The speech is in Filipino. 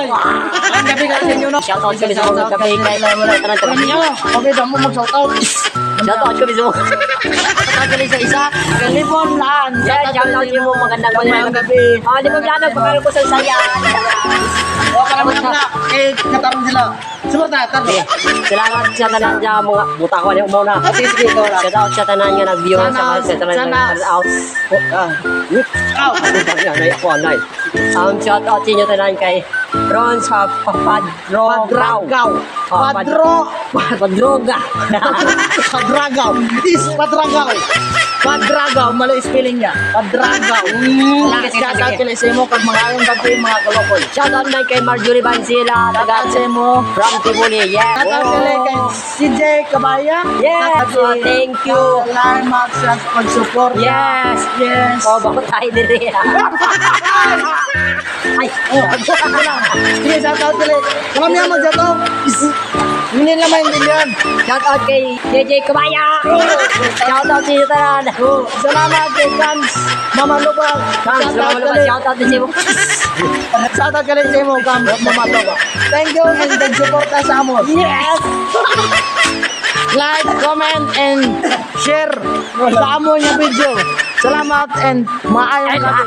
Ay, ang gabi ka sa inyo, no? Shoutout kami sa mga gabi tabi. okay daw mo mag-shoutout. Shoutout kami sa mga Shoutout sa isa, Kalibon Lan. Yeah, shoutout niyo mo magandang Magandang gabi. Ah, di ba ko sa saya? O, para mo na, eh, katarong sila. Sumunta, tabi. Okay. Salamat sa tanan niya mga buta ko na umuna. Sige, sige, ikaw lang. Shoutout sa tanan nga nag-view sa mga sa tanan sana- nga out. Ah. Sa inyo tanan kay Ron sa Padragaw. Ah, Padro. Padroga. Padragaw. Is Padragaw. Padragaw. Mali spelling niya. Padragaw. Lakas ka sa mo pag mga ayong gabi mga kalokol. Shoutout na kay Marjorie Bansila, taga Tagatse mo. from Tibuli. Yeah. Tatanggalin kay CJ Kabaya. Yes, oh, thank you. Salamat sa pag-support. Yes. Yes. Oh, bako tayo diri. Ay, Oh, ano lang. Sige, shout out ulit. Marami ang mag-shout out. Hindi naman hindi yan. shoutout kay JJ Kabaya. Shoutout sa inyo tanan. Oh, salamat kay Kams. Mama Lubag. Kang, Shout out salamat naman. ulit. Shoutout din sa iyo. Shout out ulit sa imo, Kams. Mama Lubag. Thank you and nag-support ka sa amo. Yes. Like, comment, and share sa amo niya video. Salamat and maayong gabi.